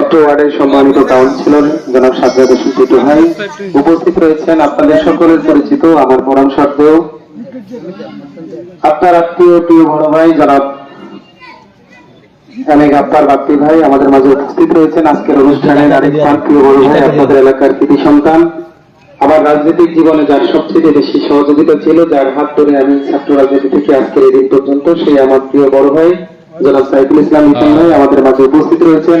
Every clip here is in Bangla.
অত্র ওয়ার্ডের সম্মানিত কাউন্সিলর জনাব সাজ্জাদ হোসেন টিটু ভাই উপস্থিত রয়েছেন। আপনাদের সকলের পরিচিত আমার পরম সত্ত্বেও আপনার আত্মীয়, প্রিয় বড় ভাই, জনাব অনেক আপনার বাপ্পি ভাই আমাদের মাঝে উপস্থিত রয়েছেন। আজকের আরেক প্রিয় বড় ভাই, আপনাদের এলাকার কৃতি সন্তান। আমার রাজনৈতিক জীবনে যার সবচেয়ে বেশি সহযোগিতা ছিল, যার হাত ধরে আমি ছাত্র রাজনীতি থেকে আজকের এই দিন পর্যন্ত সেই আমার প্রিয় বড় ভাই, জনাব সাইফুল ইসলাম ইসলাম ভাই আমাদের মাঝে উপস্থিত রয়েছেন।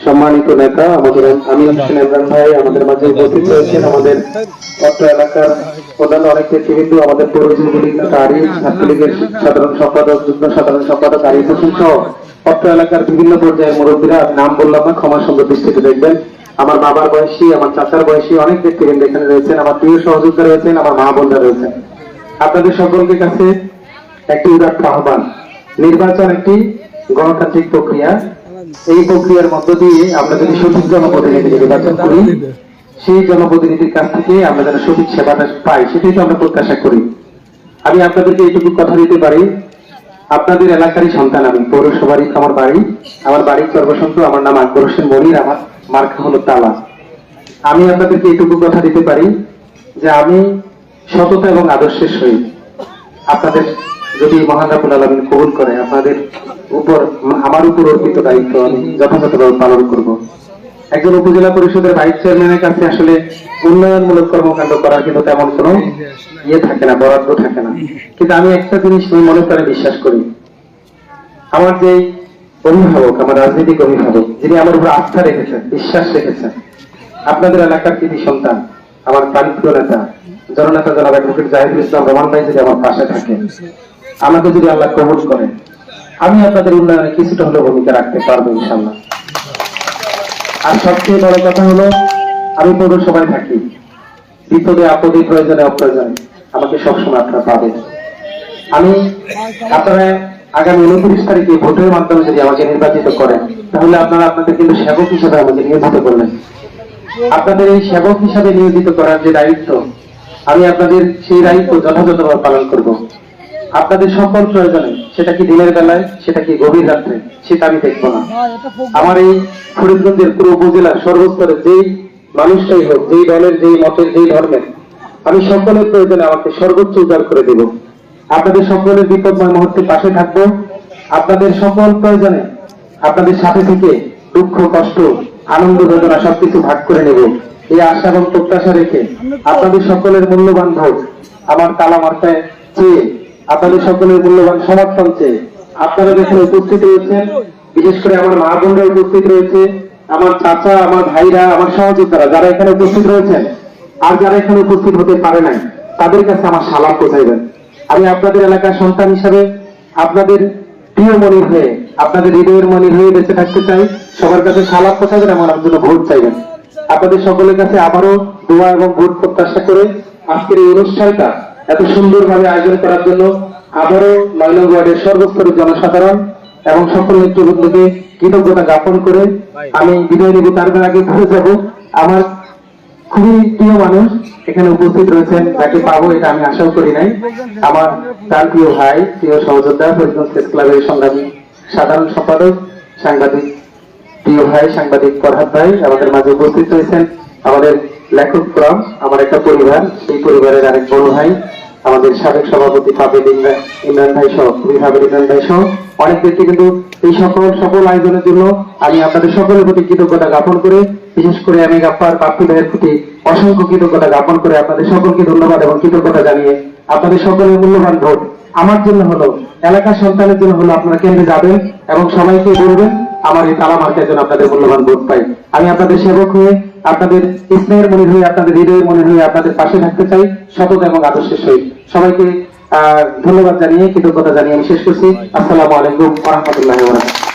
সম্মানিত নেতা, আমাদের আমির হোসেন ইমরান ভাই, আমাদের মাঝে উপস্থিত রয়েছেন আমাদের অত্র এলাকার অন্যান্য অনেক নেতৃবৃন্দ আমাদের পৌর যুবলীগ নেতা আরিফ ছাত্রলীগের সাধারণ সম্পাদক, যুগ্ম সাধারণ সম্পাদক আরিফ হোসেন সহ অত্র এলাকার বিভিন্ন পর্যায়ের মুরব্বীরা নাম বললাম না, ক্ষমার সঙ্গে দৃষ্টিতে দেখবেন। আমার বাবার বয়সী, আমার চাচার বয়সী অনেক নেতৃবৃন্দ এখানে রয়েছেন, আমার প্রিয় সহযোগিতা রয়েছেন, আমার মা বোনরা রয়েছেন। আপনাদের সকলকে কাছে একটি উদাত্ত আহ্বান। নির্বাচন একটি গণতান্ত্রিক প্রক্রিয়া। এই প্রক্রিয়ার মধ্য দিয়ে আমরা যদি সঠিক জনপ্রতিনিধি নির্বাচন করি, সেই জনপ্রতিনিধির কাছ থেকে আমরা যেন সঠিক সেবাটা পাই, সেটাই তো আমরা প্রত্যাশা করি। আমি আপনাদেরকে এইটুকু কথা দিতে পারি, আপনাদের এলাকারই সন্তান আমি, পৌরসভারই আমার বাড়ি আমার বাড়ি সর্বসন্ত আমার নাম আকবর হোসেন মনির, আমার মার্কা হলো তালা। আমি আপনাদেরকে এইটুকু কথা দিতে পারি যে আমি সততা এবং আদর্শের সহিত আপনাদের যদি মহান রাবুল আলমিন কবুল করে, আপনাদের উপর, আমার উপর অর্পিত দায়িত্ব আমি যথাযথভাবে পালন করব। একজন উপজেলা পরিষদের ভাইস চেয়ারম্যানের কাছে আসলে উন্নয়নমূলক কর্মকাণ্ড করার কিন্তু তেমন কোনো ইয়ে থাকে না, বরাদ্দ থাকে না। কিন্তু আমি একটা জিনিস মনে করে বিশ্বাস করি। আমার যে অভিভাবক, আমার রাজনৈতিক অভিভাবক, যিনি আমার উপর আস্থা রেখেছেন, বিশ্বাস রেখেছেন, আপনাদের এলাকার কৃতি সন্তান, আমার প্রাণপ্রিয় নেতা, জননেতা জনাব অ্যাডভোকেট জাহিদুল ইসলাম রহমান ভাই যদি আমার পাশে থাকে আমাকে যদি আল্লাহ কবুল করে আমি আপনাদের উন্নয়নে কিছুটা হলেও ভূমিকা রাখতে পারব ইনশাল্লাহ আর সবচেয়ে বড় কথা হলো, আমি পৌরসভায় থাকি। বিপদে, আপদে, প্রয়োজনে, অপ্রয়োজনে আমাকে সবসময় আপনারা পাবেন। আমি আপনারা আগামী উনত্রিশ তারিখে ভোটের মাধ্যমে যদি আমাকে নির্বাচিত করেন, তাহলে আপনারা আপনাদের কিন্তু সেবক হিসেবে আমাকে নিয়োজিত করলেন। আপনাদের এই সেবক হিসাবে নিয়োজিত করার যে দায়িত্ব, আমি আপনাদের সেই দায়িত্ব যথাযথভাবে পালন করব। আপনাদের সকল প্রয়োজনে সেটা কি দিনের বেলায় সেটা কি গভীর রাত্রে সেটা আমি দেখব না। আমার এই ফরিদগঞ্জের পুরো উপজেলার সর্বস্তরের যেই মানুষটাই হোক যেই দলের যেই মতের যেই ধর্মের আমি সকলের প্রয়োজনে আমাকে সর্বোচ্চ উজাড় করে দেব। আপনাদের সকলের বিপদময় মুহূর্তে পাশে থাকব। আপনাদের সকল প্রয়োজনে আপনাদের সাথে থেকে দুঃখ কষ্ট আনন্দ বেদনা সবকিছু ভাগ করে নেব। এই আশা এবং প্রত্যাশা রেখে আপনাদের সকলের মূল্যবান ভোট আমার কালা মার্কায় চেয়ে আপনাদের সকলের মূল্যবান সমর্থন চেয়ে আপনারা যেখানে উপস্থিত রয়েছেন, বিশেষ করে আমার মা বোনরা উপস্থিত রয়েছে, আমার চাচা, আমার ভাইরা, আমার সহযোদ্ধারা যারা এখানে উপস্থিত রয়েছেন আর যারা এখানে উপস্থিত হতে পারে নাই, তাদের কাছে আমার সালাম পৌঁছাইবেন আমি আপনাদের এলাকার সন্তান হিসাবে আপনাদের প্রিয় মনে হয়ে, আপনাদের হৃদয়ের মনে হয়ে বেঁচে থাকতে চাই। সবার কাছে সালাম পৌঁছাবেন এবং আমার জন্য ভোট চাইবেন আপনাদের সকলের কাছে আবারও দোয়া এবং ভোট প্রত্যাশা করে আজকের এই অনুষ্ঠানটা এত সুন্দরভাবে আয়োজন করার জন্য আবারও নয়নং ওয়ার্ডের সর্বস্তরের জনসাধারণ এবং সকল নেতৃবৃন্দকে কৃতজ্ঞতা জ্ঞাপন করে আমি বিদায় নিব। তার আগে ঘুরে যাব। আমার খুবই প্রিয় মানুষ এখানে উপস্থিত রয়েছেন যাকে পাবো এটা আমি আশাও করি নাই। আমার তার প্রিয় ভাই প্রিয় সহযোদ্ধা ফরিদগঞ্জ প্রেস ক্লাবের সংগ্রামী সাধারণ সম্পাদক সাংবাদিক প্রিয় ভাই সাংবাদিক ফরহাদ ভাই আমাদের মাঝে উপস্থিত রয়েছেন আমাদের লেখক ক্রম আমার একটা পরিবার সেই পরিবারের আরেক বড় ভাই আমাদের সাবেক সভাপতি পাবেল ইমরান ভাই সহ খুবই পাবেল ইমরান ভাই সহ, অনেক ব্যক্তি কিন্তু এই সকল সকল আয়োজনের জন্য আমি আপনাদের সকলের প্রতি কৃতজ্ঞতা জ্ঞাপন করে, বিশেষ করে আমি গাপ্পার পাপ্পি ভাইয়ের প্রতি অসংখ্য কৃতজ্ঞতা জ্ঞাপন করে আপনাদের সকলকে ধন্যবাদ এবং কৃতজ্ঞতা জানিয়ে আপনাদের সকলের মূল্যবান ভোট। আমার জন্য হলো এলাকার সন্তানের জন্য হলো আপনারা কেন্দ্রে যাবেন এবং সবাইকে বলবেন, আমার এই তালা মার্কের জন্য আপনাদের মূল্যবান ভোট পাই। আমি আপনাদের সেবক হয়ে আপনাদের স্নেহের মনে হয়ে, আপনাদের হৃদয়ের মনে হয়ে আপনাদের পাশে থাকতে চাই। শপথ এবং আদর্শের সহিত। সবাইকে, আহ, ধন্যবাদ জানিয়ে, কৃতজ্ঞতা জানিয়ে আমি শেষ করছি। আসসালামু আলাইকুম রহমতুল্লাহ